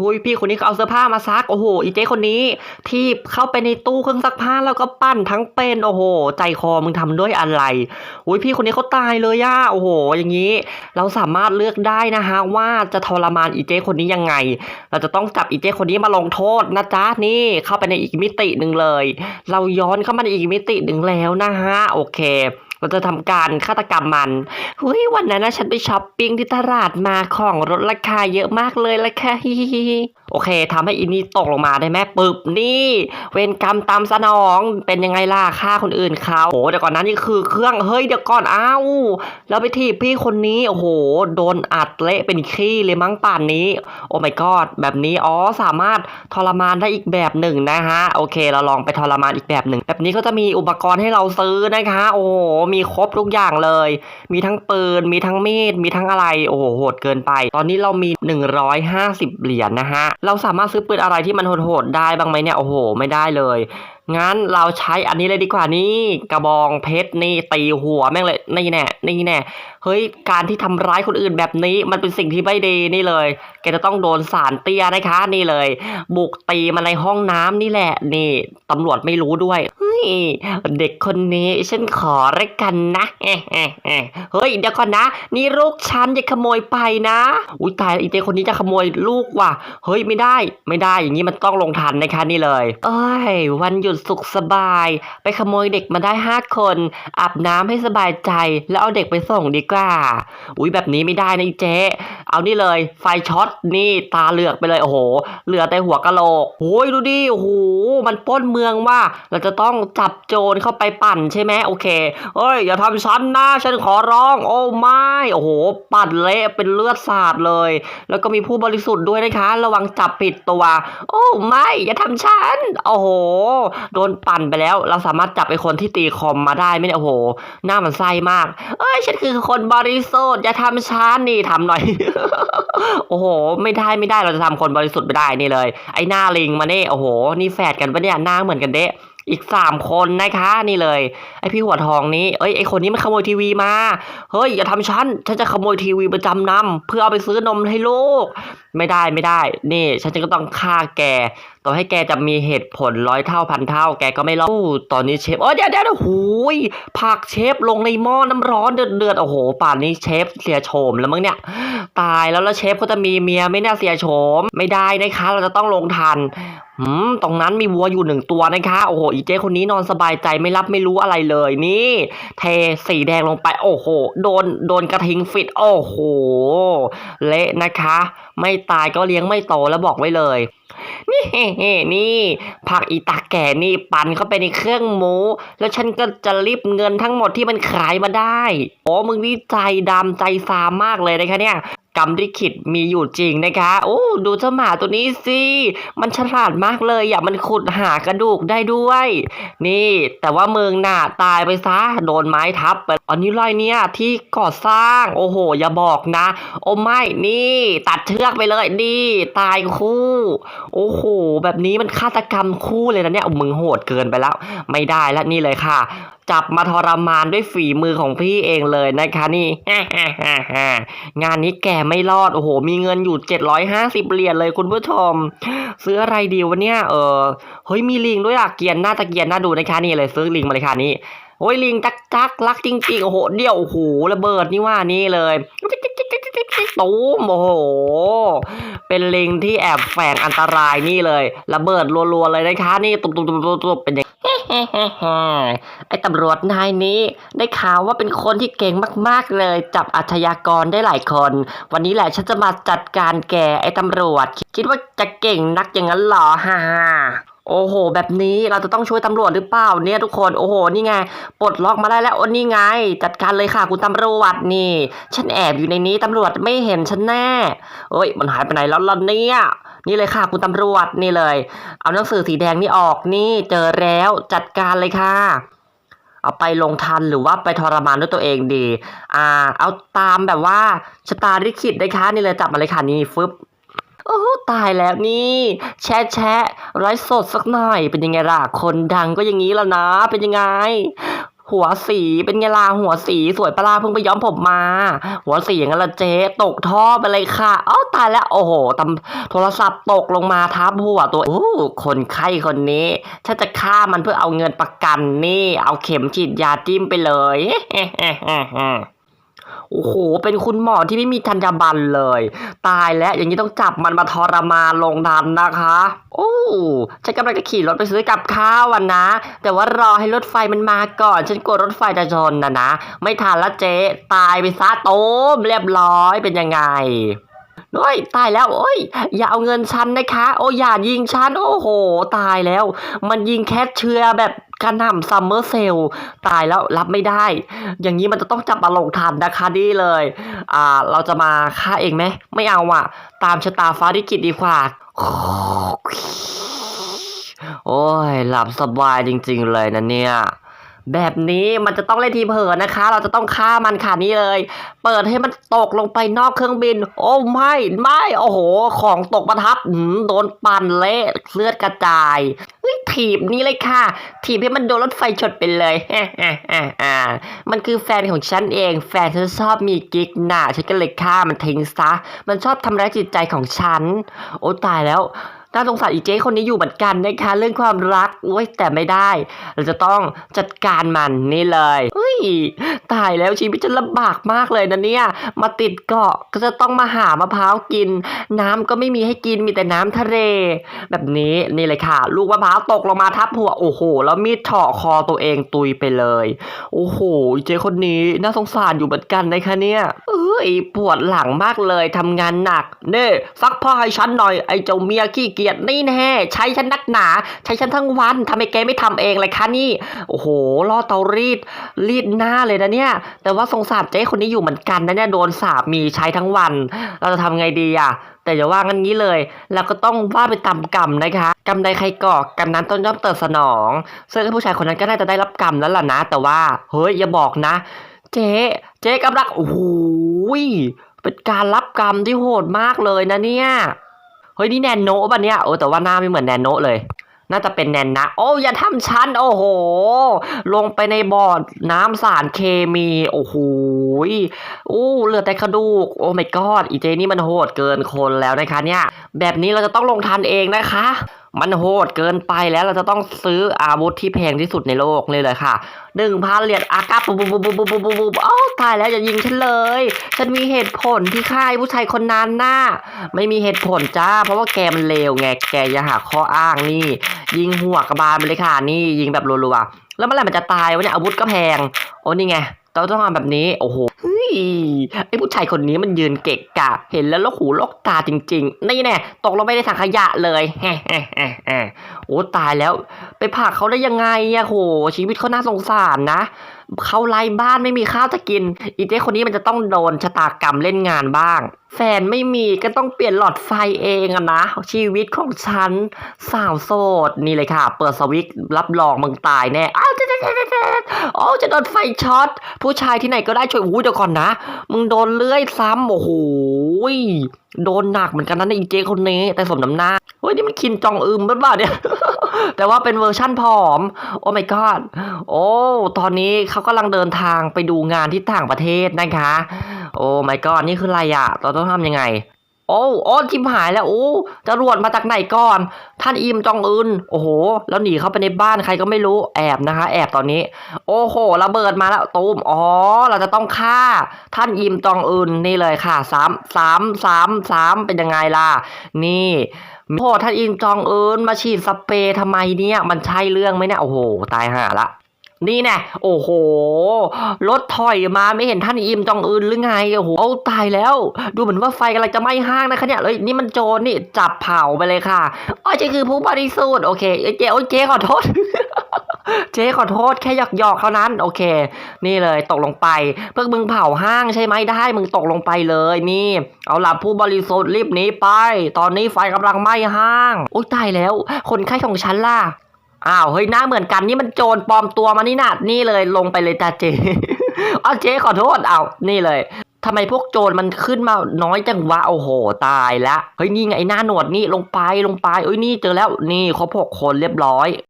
หุยพี่คนนี้เขาเอาเสื้อผ้ามาซักโอ้โหอีเจ๊คนนี้ ที่เข้าไปในตู้เครื่องซักผ้าแล้วก็ปั้นทั้งเป็นโอ้โห ใจคอมึงทำด้วยอะไรหุยพี่คนนี้เขาตายเลยย่าโอ้โห อย่างนี้ เราสามารถเลือกได้นะฮะว่าจะทรมานอีเจ๊คนนี้ยังไง เราจะต้องจับอีเจ๊คนนี้มาลงโทษนะจ๊ะนี่เข้าไปในอีกมิติหนึ่งเลย เราย้อนเข้ามาในอีกมิติหนึ่งแล้วนะฮะโอเค เราจะทำการฆาตกรรมมันเฮ้ยวันนั้นนะฉันไปช้อปปิ้งที่ตลาดมาของลดราคาเยอะมากเลยละค่ะฮิฮิฮิโอเคทำให้อินนี่ตกลงมาได้ไหมปึบนี่ เวรกรรมตามสนองเป็นยังไงล่ะฆ่าคนอื่นเขาโอ้เดี๋ยวก่อนนั้นนี่คือเครื่องเฮ้ยเดี๋ยวก่อนอ้าวแล้วไปทีบพี่คนนี้โอ้โหโดนอัดเละเป็นขี้เลยมั้งป่านนี้ โอ้ my god แบบนี้อ๋อสามารถทรมานได้อีกแบบหนึ่งนะฮะโอเค เราลองไปทรมานอีกแบบหนึ่งแบบนี้ก็จะมีอุปกรณ์ให้เราซื้อนะคะ โอ้มีครบทุกอย่างเลย มีทั้งปืน มีทั้งมีด มีทั้งอะไร โอ้โห โหดเกินไป ตอนนี้เรามี 150 เหรียญนะฮะ เราสามารถซื้อปืนอะไรที่มันโหดๆได้บ้างไหมเนี่ย โอ้โห ไม่ได้เลย งั้นเราใช้อันนี้เลยดีกว่านี่กระบองเพชรนี่ตีหัวแม่งเลยนี่แน่นี่แน่เฮ้ยการที่ทำร้ายคนอื่นแบบนี้มันเป็นสิ่งที่ไม่ดีนี่เลย แกจะต้องโดนสารเตี้ยนะคะนี่เลย บุกตีมาในห้องน้ำนี่แหละ นี่ตำรวจไม่รู้ด้วยเฮ้ยเด็กคนนี้ฉันขอละกันนะเอ๊ะเอ๊ะเอ๊ะเฮ้ยเดี๋ยวก่อนนะ นี่ลูกฉันอย่าขโมยไปนะอุ้ยตายอีเต้คนนี้จะขโมยลูกว่ะเฮ้ยไม่ได้ไม่ได้อย่างนี้มันต้องลงทันนะคะนี่เลย เอ้ยวันหยุดสุขสบาย ไปขโมยเด็กมาได้ห้าคน อาบน้ำให้สบายใจ แล้วเอาเด็กไปส่งดีกว่า อุ้ยแบบนี้ไม่ได้นะอีเจ๊เอานี่เลย ไฟช็อตนี่ตาเหลือกไปเลยโอ้โห เหลือแต่หัวกะโหลกโอ้ยดูดิโอ้โหมันป้นเมืองว่า เราจะต้องจับโจรเข้าไปปั่นใช่ไหมโอเคเอ้ยอย่าทำฉันนะฉันขอร้อง โอ้ไม่โอ้โห ปั่นเละเป็นเลือดสาดเลย แล้วก็มีผู้บริสุทธิ์ด้วยนะคะ ระวังจับผิดตัว โอ้ไม่อย่าทำฉันโอ้โหโดนปั่นไปแล้ว เราสามารถจับไอ้คนที่ตีคอมมาได้ไหมเนี่ยโอ้โห หน้ามันไส้มาก เอ้ยฉันคือคนบริสุทธิ์อย่าทำฉันนี่ทำหน่อย โอ้โห ไม่ได้ไม่ได้เราจะทำคนบริสุทธิ์ไม่ได้นี่เลย ไอ้หน้าลิงมาเนี่ยโอ้โห นี่แฝดกันปะเนี่ยหน้าเหมือนกันเดะอีกสามคนนะคะนี่เลย ไอพี่หัวทองนี้เอ้ยไอคนนี้มันขโมยทีวีมา เฮ้ยอย่าทำฉันฉันจะขโมยทีวีประจำนำเพื่อเอาไปซื้อนมให้ลูก ไม่ได้ไม่ได้ นี่ ฉันจะก็ต้องฆ่าแกต่อให้แกจะมีเหตุผลร้อยเท่าพันเท่า แกก็ไม่รอดอู้ตอนนี้เชฟโอ้ยเดี๋ยวเดี๋ยวเดี๋ยวหูยผักเชฟลงในหม้อน้ำร้อนเดือดเดือดโอ้โห ป่านนี้เชฟเสียโฉมแล้วมั้งเนี่ย ตายแล้วแล้วเชฟเขาจะมีเมียไม่น่าเสียโฉมไม่ได้นะคะ เราจะต้องลงทันหืมตรงนั้นมีวัวอยู่หนึ่งตัวนะคะ โอ้โห อีเจ๊คนนี้นอนสบายใจไม่รับไม่รู้อะไรเลยนี่ เทสีแดงลงไป โอ้โห โดน โดนกระทิงฟิต โอ้โห เละนะคะ ไม่ตายก็เลี้ยงไม่โตแล้วบอกไว้เลย นี่นี่ผักอีตาแก่นี่ปั่นเข้าไปในเครื่องหมู แล้วฉันก็จะรีบเงินทั้งหมดที่มันขายมาได้โอ้มึงนี่ใจดำใจซามมากเลยนะคะเนี่ยกรรมที่ขิดมีอยู่จริงนะคะ โอ้ ดูเจ้าหมาตัวนี้สิ มันฉลาดมากเลยอย่ามันขุดหากระดูกได้ด้วย นี่ แต่ว่ามึงหน่ะตายไปซะ โดนไม้ทับไป อันนี้ไรเนี่ยที่ก่อสร้าง โอ้โห อย่าบอกนะ โอ้ไม่นี่ ตัดเชือกไปเลยนี่ตายคู่ โอ้โห แบบนี้มันฆาตกรรมคู่เลยนะเนี่ยมึงโหดเกินไปแล้ว ไม่ได้แล้วนี่เลยค่ะ จับมาทรมานด้วยฝีมือของพี่เองเลยนะคะนี่ งานนี้แกไม่รอด โอ้โห มีเงินอยู่ 750เหรียญเลยคุณผู้ชม ซื้ออะไรดีวะเนี่ยเออเฮ้ยมีลิงด้วยอะเกียนหน้าตะเกียนหน้าดูนะคะนี่เลยซื้อลิงมาเลยค่ะนี่ โอ้ยลิงจักจักรักจริงๆโอ้โหเดี่ยวโอ้โหระเบิดนี่ว่านี่เลยตูมโอ้โห เป็นลิงที่แอบแฝงอันตรายนี่เลย ระเบิดรัวๆเลยนะคะนี่ตุบๆๆๆเป็นยังไอ้ตำรวจนายนี้ได้ข่าวว่าเป็นคนที่เก่งมากๆเลย จับอาชญากรได้หลายคน วันนี้แหละฉันจะมาจัดการแกไอ้ตำรวจ คิดว่าจะเก่งนักอย่างนั้นหรอฮ่า โอ้โห แบบนี้เราจะต้องช่วยตำรวจหรือเปล่าเนี่ยทุกคนโอ้โห นี่ไงปลดล็อกมาได้แล้วโอ้นี่ไง จัดการเลยค่ะคุณตำรวจนี่ ฉันแอบอยู่ในนี้ตำรวจไม่เห็นฉันแน่เอ้ยมันหายไปไหนแล้วล่ะเนี่ยนี่เลยค่ะคุณตำรวจนี่เลย เอาหนังสือสีแดงนี่ออกนี่เจอแล้วจัดการเลยค่ะ เอาไปลงทันหรือว่าไปทรมานด้วยตัวเองดี อ่า เอาตามแบบว่าชะตาลิขิตได้ค่ะนี่เลยจับมาเลยค่ะนี่ฟึบ โอ้ตายแล้วนี่ แชะแชะไลฟ์สดสักหน่อย เป็นยังไงล่ะ คนดังก็อย่างนี้แล้วนะ เป็นยังไง หัวสีเป็นไงล่ะหัวสีสวยปะลาเพิ่งไปย้อมผมมา หัวสีอย่างนั้นละเจ๊ตกท่อไปเลยค่ะเอ้าตายแล้วโอ้โหตำโทรศัพท์ตกลงมาทับหัวตัวโอ้คนไข้คนนี้ถ้าจะฆ่ามันเพื่อเอาเงินประกันนี่ เอาเข็มฉีดยาจิ้มไปเลย โอ้โห เป็นคุณหมอที่ไม่มีจรรยาบรรณเลย ตายแล้วอย่างนี้ต้องจับมันมาทรมานลงทันนะคะ โอ้ ฉันกำลังจะขี่รถไปซื้อกับข้าวอะนะ แต่ว่ารอให้รถไฟมันมาก่อน ฉันกลัวรถไฟจะชนนะนะ ไม่ทันละเจ๊ ตายไปซะโต้มเรียบร้อยเป็นยังไงโอ้ยตายแล้วโอ้ยอย่าเอาเงินฉันนะคะ โอ้ยอย่ายิงฉันโอ้โห ตายแล้ว มันยิงแคทเชือแบบ กระหน่ำซัมเมอร์เซลตายแล้วรับไม่ได้ อย่างนี้มันจะต้องจับมาลงทันนะคะนี่เลย อ่า เราจะมาฆ่าเองไหม ไม่เอาอะตามชะตาฟ้าดิกิตดีกว่า โอ้ย หลับสบายจริงๆเลยนะเนี่ย แบบนี้มันจะต้องเล่นทีเหินนะคะ เราจะต้องฆ่ามันค่ะนี่เลย เปิดให้มันตกลงไปนอกเครื่องบิน โอ้ไม่ไม่โอ้โห ของตกประทับโดนปั่นเละเลือดกระจายถีบนี่เลยค่ะ ถีบให้มันโดนรถไฟชนไปเลยมันคือแฟนของฉันเอง แฟนฉันชอบมีกิ๊กหน่ะฉันก็เลยฆ่ามันทิ้งซะ มันชอบทำร้ายจิตใจของฉัน โอ้ตายแล้ว น่าสงสารอีเจ๊คนนี้อยู่เหมือนกันนะคะ เรื่องความรักโอ้ยแต่ไม่ได้ เราจะต้องจัดการมันนี่เลยเฮ้ยตายแล้วชีวิตจะลำบากมากเลยนะเนี่ย มาติดเกาะก็จะต้องมาหามะพร้าวกิน น้ำก็ไม่มีให้กินมีแต่น้ำทะเล แบบนี้นี่เลยค่ะ ลูกมะพร้าวตกลงมาทับหัวโอ้โห แล้วมีดเฉาะคอตัวเองตุยไปเลย โอ้โหเจ๊คนนี้น่าสงสารอยู่เหมือนกันนะคะเนี่ยเอ้ยปวดหลังมากเลยทำงานหนักเน่ซักผ้าให้ฉันหน่อยไอ้เจ้าเมียขี้เกียจนี่แน่ใช้ฉันนักหนา ใช้ฉันทั้งวันทำไมแกไม่ทำเองเลยคะนี่ โอ้โหล่อเตารีดรีดหน้าเลยนะเนี่ย แต่ว่าสงสารเจ๊คนนี้อยู่เหมือนกันนะเนี่ยโดนสาบมีใช้ทั้งวัน เราจะทำไงดีอะแต่อย่าว่างั้นงี้เลย เราก็ต้องว่าไปตามกรรมนะคะ กรรมใดใครก่อกรรมนั้นต้นย่อมเติบสนอง ซึ่งผู้ชายคนนั้นก็น่าจะได้รับกรรมแล้วล่ะนะ แต่ว่าเฮ้ยอย่าบอกนะ เจ๊เจ๊กำลังโอ้โหยเป็นการรับกรรมที่โหดมากเลยนะเนี่ย เฮ้ยนี่แนนโนป่ะเนี่ยโอ้แต่ว่าหน้าไม่เหมือนแนนโนเลย น่าจะเป็นแนนนะ โอ้อย่าทำชั้น โอ้โห ลงไปในบ่อน้ำสารเคมี โอ้โหอู้เหลือแต่กระดูก โอ้ไม่กอดอีเจนี่มันโหดเกินคนแล้วนะคะเนี่ย แบบนี้เราจะต้องลงทันเองนะคะมันโหดเกินไปแล้วเราจะต้องซื้ออาวุธที่แพงที่สุดในโลกเลยเลยค่ะหนึ่งพันเหรียญอากาปุบปุ๊บปุ๊บปุ๊บปุ๊บปุ๊บปุ๊บอ้าวตายแล้วอย่ายิงฉันเลย ฉันมีเหตุผลที่ฆ่าผู้ชายคนนั้นน่ะไม่มีเหตุผลจ้า เพราะว่าแกมันเลวไงแกอย่าหาข้ออ้างนี่ ยิงหัวกระบาลไปเลยค่ะนี่ยิงแบบรัวๆแล้วเมื่อไหร่มันจะตายวะเนี่ยอาวุธก็แพง โอ้นี่ไง เราต้องทำแบบนี้ โอ้โหเฮ้ยไอ้ผู้ชายคนนี้มันยืนเกะกะ เห็นแล้วลกหูลกตาจริง ๆ นี่แน่ตกลงไปในถังขยะเลยแฮะแฮะแฮะโอ้ตายแล้ว ไปผักเขาได้ยังไงอะโหชีวิตเขาน่าสงสารนะ เขาไร้บ้านไม่มีข้าวจะกิน อีเจ๊คนนี้มันจะต้องโดนชะตากรรมเล่นงานบ้าง แฟนไม่มีก็ต้องเปลี่ยนหลอดไฟเองอะนะ ชีวิตของฉันสาวโสดนี่เลยค่ะ เปิดสวิตรับรองมึงตายแน่อ้าวจ๊เจ๊เจ๊เจ๊เจ๊โอ้จะโดนไฟช็อต ผู้ชายที่ไหนก็ได้ช่วยอู้เดี๋ยวก่อนนะ มึงโดนเลื่อยซ้ำโอ้โหโดนหนักเหมือนกันนะอีเจ๊คนนี้แต่สมน้ำหน้าเฮ้ยนี่มันคินจองอึมหรือเปล่าเนี่ย แต่ว่าเป็นเวอร์ชั่นผอม โอ้ my god โอ้ ตอนนี้เขากำลังเดินทางไปดูงานที่ต่างประเทศนะคะ โอ้ my god นี่คืออะไรอะเราต้องทำยังไงโอ้โอ้ชิมหายแล้ว โอ้จรวดมาจากไหนก่อน ท่านอิมจองอึน โอ้โห แล้วหนีเข้าไปในบ้านใครก็ไม่รู้ แอบนะคะ แอบตอนนี้ โอ้โห ระเบิดมาแล้วตูม อ๋อ เราจะต้องฆ่า ท่านอิมจองอึนนี่เลยค่ะสามสามสามสามเป็นยังไงล่ะ นี่ โอ้ท่านอิมจองอึนมาฉีดสเปรย์ทำไมเนี่ย มันใช่เรื่องไหมเนี่ยโอ้โห ตายห่าละนี่แน่โอ้โห รถถอยมาไม่เห็นท่านอิมจองอึนหรือไง โอ้โหเอาตายแล้ว ดูเหมือนว่าไฟกำลังจะไหม้ห้างนะคะเนี่ยเลยนี่มันโจรนี่จับเผาไปเลยค่ะอ๋อเจ๊คือผู้บริสุทธิ์โอเคเจ๊โอ้เจ๊ขอโทษ เจ๊ขอโทษแค่หยอกหยอกเท่านั้น โอเค นี่เลยตกลงไป เพิ่งมึงเผาห้างใช่ไหมได้มึงตกลงไปเลยนี่ เอาหล่ะผู้บริสุทธิ์รีบหนีไป ตอนนี้ไฟกำลังไหม้ห้างโอ้ยตายแล้ว คนไข้ของฉันล่ะอ้าวเฮ้ยหน้าเหมือนกันนี่มันโจรปลอมตัวมานี่น่ะนี่เลยลงไปเลยจ้าเจ๊อ้าวเจ๊ขอโทษเอานี่เลยทำไมพวกโจรมันขึ้นมาน้อยจังวะโอ้โห ตายละเฮ้ยนี่ไงไอ้หน้าหนวดนี่ลงไปลงไปเอ้ยนี่เจอแล้วนี่ครบหกคนเรียบร้อย